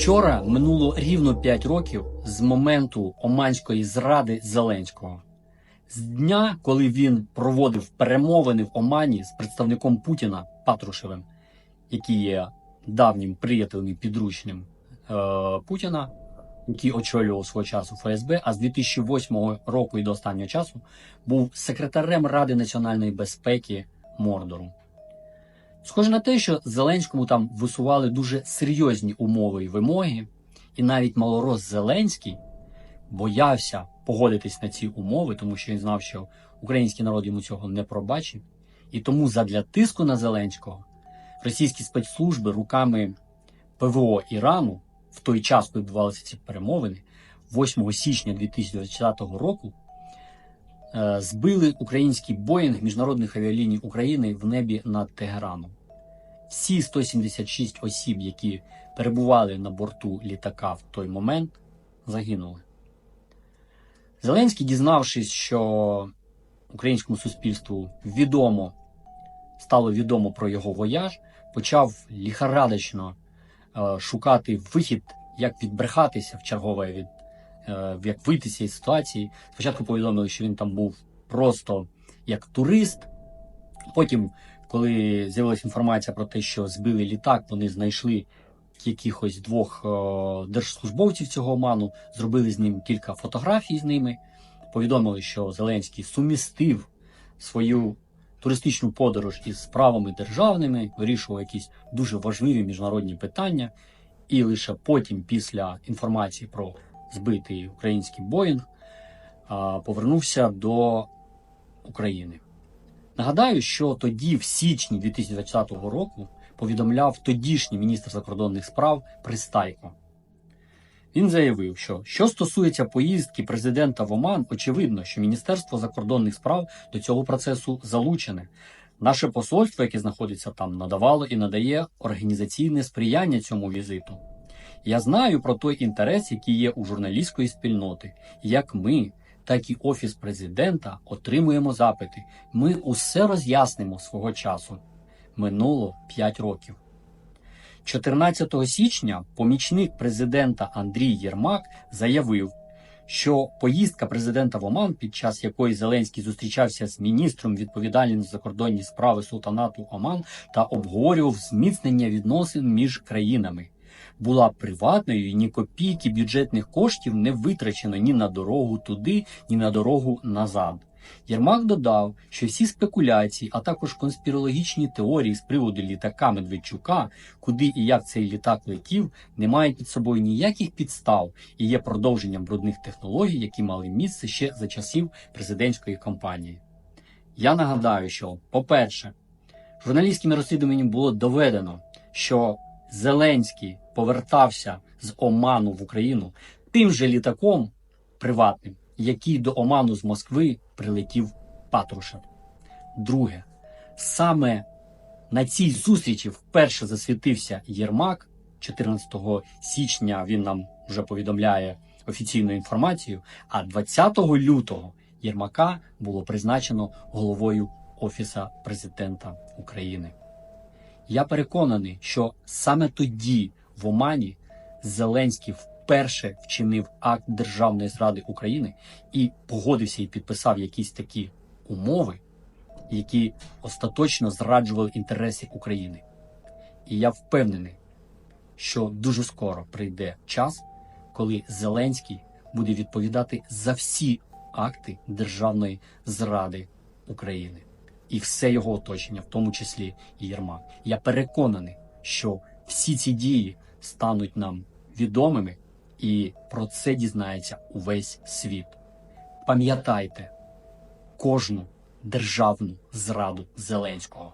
Вчора минуло рівно 5 років з моменту оманської зради Зеленського. З дня, коли він проводив перемовини в Омані з представником Путіна Патрушевим, який є давнім приятелем і підручним е, Путіна, який очолював свого часу ФСБ, а з 2008 року і до останнього часу був секретарем Ради національної безпеки Мордору. Схоже на те, що Зеленському там висували дуже серйозні умови і вимоги, і навіть малорос Зеленський боявся погодитись на ці умови, тому що він знав, що український народ йому цього не пробачить. І тому задля тиску на Зеленського російські спецслужби руками ПВО Ірану в той час, відбувалися ці перемовини, 8 січня 2020 року збили український Боїнг міжнародних авіаліній України в небі над Тегераном. Всі 176 осіб, які перебували на борту літака в той момент, загинули. Зеленський, дізнавшись, що українському суспільству відомо стало відомо про його вояж, почав ліхарадочно е, шукати вихід, як відбрехатися в чергове від е, як вийти з цієї ситуації. Спочатку повідомили, що він там був просто як турист. Потім, коли з'явилася інформація про те, що збили літак, вони знайшли якихось двох е, держслужбовців цього оману, зробили з ним кілька фотографій з ними. Повідомили, що Зеленський сумістив свою туристичну подорож із справами державними, вирішував якісь дуже важливі міжнародні питання, і лише потім, після інформації про збитий український Боїнг, повернувся до України. Нагадаю, що тоді, в січні 2020 року, повідомляв тодішній міністр закордонних справ Пристайко. Він заявив, що що стосується поїздки президента в Оман, очевидно, що Міністерство закордонних справ до цього процесу залучене. Наше посольство, яке знаходиться там, надавало і надає організаційне сприяння цьому візиту. Я знаю про той інтерес, який є у журналістської спільноти, як ми, так і офіс президента отримуємо запити. Ми усе роз'яснимо свого часу. Минуло 5 років. 14 січня помічник президента Андрій Єрмак заявив, що поїздка президента в Оман, під час якої Зеленський зустрічався з міністром відповідальним за закордонні справи султанату Оман та обговорював зміцнення відносин між країнами, була приватною і ні копійки бюджетних коштів не витрачено ні на дорогу туди, ні на дорогу назад. Єрмак додав, що всі спекуляції, а також конспірологічні теорії з приводу літака Медведчука, куди і як цей літак летів, не мають під собою ніяких підстав і є продовженням брудних технологій, які мали місце ще за часів президентської кампанії. Я нагадаю, що, по-перше, журналістськими розслідуваннями було доведено, що Зеленський повертався з Оману в Україну тим же літаком приватним, який до Оману з Москви прилетів Патрушев. Друге, саме на цій зустрічі вперше засвітився Єрмак. 14 січня він нам вже повідомляє офіційну інформацію. А 20 лютого Єрмака було призначено головою Офіса президента України. Я переконаний, що саме тоді в Омані Зеленський вперше вчинив акт державної зради України і погодився і підписав якісь такі умови, які остаточно зраджували інтереси України. І я впевнений, що дуже скоро прийде час, коли Зеленський буде відповідати за всі акти державної зради України і все його оточення, в тому числі і Єрмак. Я переконаний, що всі ці дії стануть нам відомими, і про це дізнається увесь світ. Пам'ятайте кожну державну зраду Зеленського.